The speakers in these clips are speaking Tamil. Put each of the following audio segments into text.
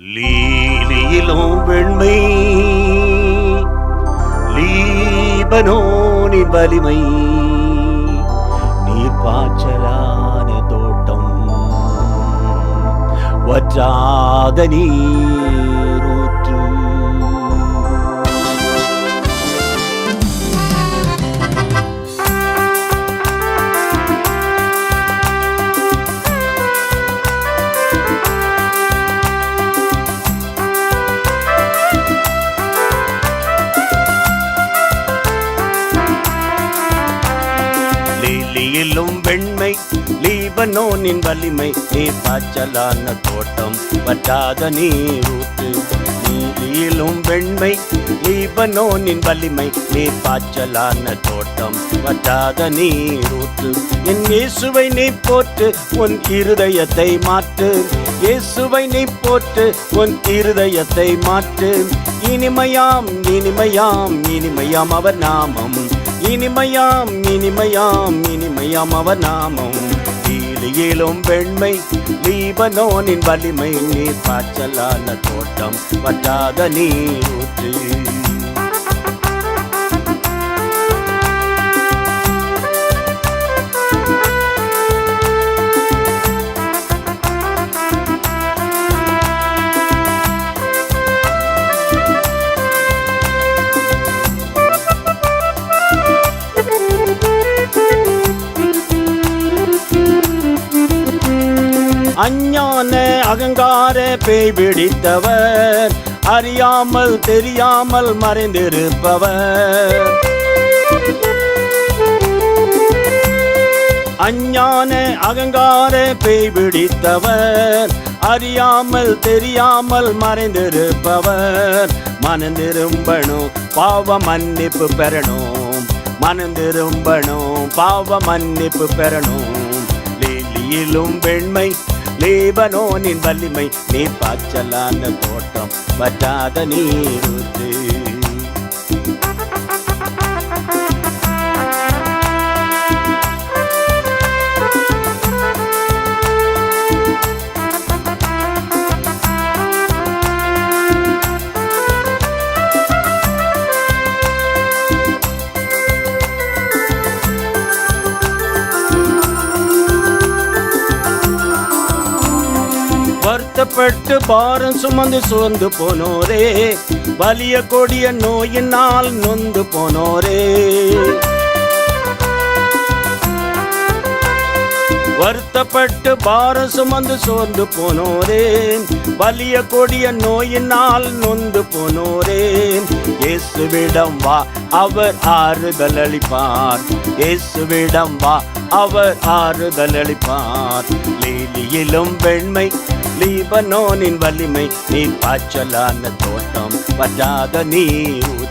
லீலியிலும் வெண்மை லீபனோனின் வலிமை நீர் பாய்ச்சலான தோட்டம் வற்றாத நீரூற்று லீபனோனின் வலிமை நீ பாய்ச்சலான தோட்டம். வற்றாத நீரூத்து நீலும் வெண்மை. லீபனோனின் வலிமை நீ பாய்ச்சலான தோட்டம். வற்றாத நீரூத்து என் இயேசுவை நீ போட்டு உன் இருதயத்தை மாற்று. இயேசுவை நீ போட்டு உன் இருதயத்தை மாற்று. இனிமையாம் இனிமையாம் இனிமையாம் அவர் நாமம். இனிமையாம் இனிமையாம் இனிமையாம் அவர் நாமம். வெளியிலும் வெண்மை லீபனோனின் வலிமை நீர் பாய்ச்சலான தோட்டம் வற்றாத நீரூற்று. அஞ்ஞான அகங்கார பேய் பிடித்தவர் அறியாமல் தெரியாமல் மறைந்திருப்பவர். அஞ்ஞான அகங்கார பேய் பிடித்தவர் அறியாமல் தெரியாமல் மறைந்திருப்பவர். மனந்திரும்பணும் பாவ மன்னிப்பு பெறணும். மனந்திரும்பணும் பாவ மன்னிப்பு பெறணும். லீலியிலும் வெண்மை லேபனோனின் வலிமை நீ பாய்ச்சலான தோட்டம் வற்றாத நீரூற்று. கஷ்டப்பட்டு பாரம் சுமந்து சோர்ந்து போனோரே. வலிய கொடிய நோயினால் நொந்து போனோரே. வருத்தப்பட்டு பாரம் சுமந்து சோர்ந்து போனோரே. வலிய கொடிய நோயினால் நொந்து போனோரே. இயேசுவிடம் வா அவர் ஆறுதல் அளிப்பார். இயேசுவிடம் வா அவர் ஆறுதல் அளிப்பார். லீலியிலும் வெண்மை லீபனோனின் வலிமை நீர் பாய்ச்சலான தோட்டம் வற்றாத நீர்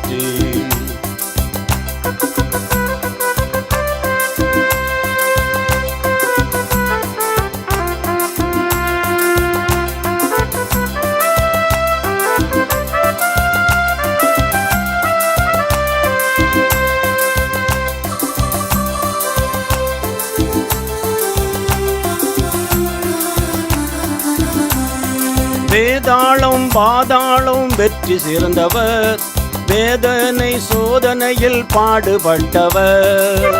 வேதாளம் பாதாளம் வெற்றி சிறந்தவர். வேதனை சோதனையில் பாடுபட்டவர்.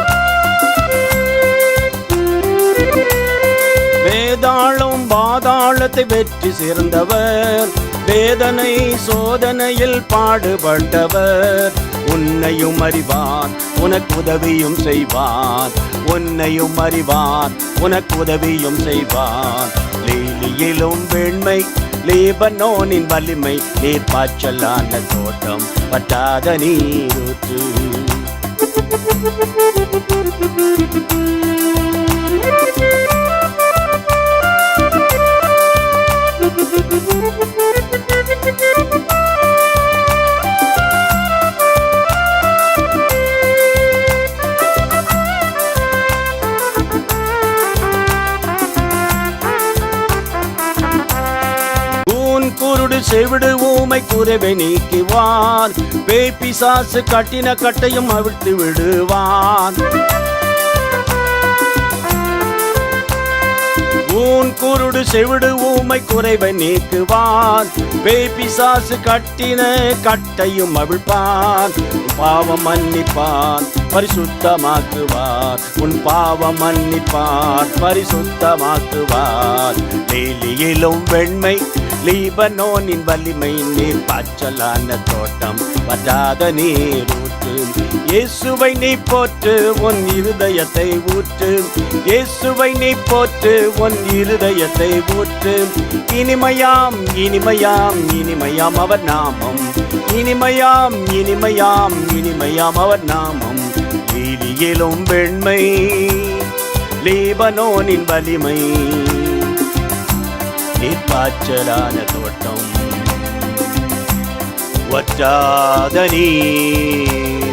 வேதாளம் பாதாளத்தை வெற்றி சிறந்தவர். வேதனை சோதனையில் பாடுபட்டவர். உன்னையும் அறிவான் உனக்கு உதவியும் செய்வார். உன்னையும் அறிவான் உனக்கு உதவியும் செய்வார். லீலியிலும் வெண்மை லீபனோனின் வலிமை நீர் பாய்ச்சலான தோட்டம் பட்டாத நீரூற்று. செவிடு ஊமை குறைவை நீக்குவான் பேப்பி சாசு கட்டின கட்டையும் அவிழ்த்து விடுவான் ஊன் குருடு செவிடு ஊமை குறைவை நீக்குவான் பேய் சாசு கட்டின கட்டையும் அவிழ்ப்பான் பாவம் மன்னிப்பான் பரிசுத்தமாக்குவார். உன் பாவம் மன்னிப்பார் பரிசுத்தமாக்குவார். லீலியிலும் வெண்மை லீபனோனின் வலிமை நீர் பாச்சலான தோட்டம் வற்றாத நீர் ஊற்று. இயேசுவை நீ போற்று உன் இருதயத்தை ஊற்று. இயேசுவை நீ போற்று உன் இருதயத்தை ஊற்று. இனிமையாம் இனிமையாம் இனிமையாம் அவர் நாமம். இனிமையாம் இனிமையாம் இனிமையாம் அவர் நாமம். வீதியிலும் வெண்மை லீபனோனின் வலிமை. நீர்ப்பாய்ச்சலான தோட்டம். வற்றாத நீர்.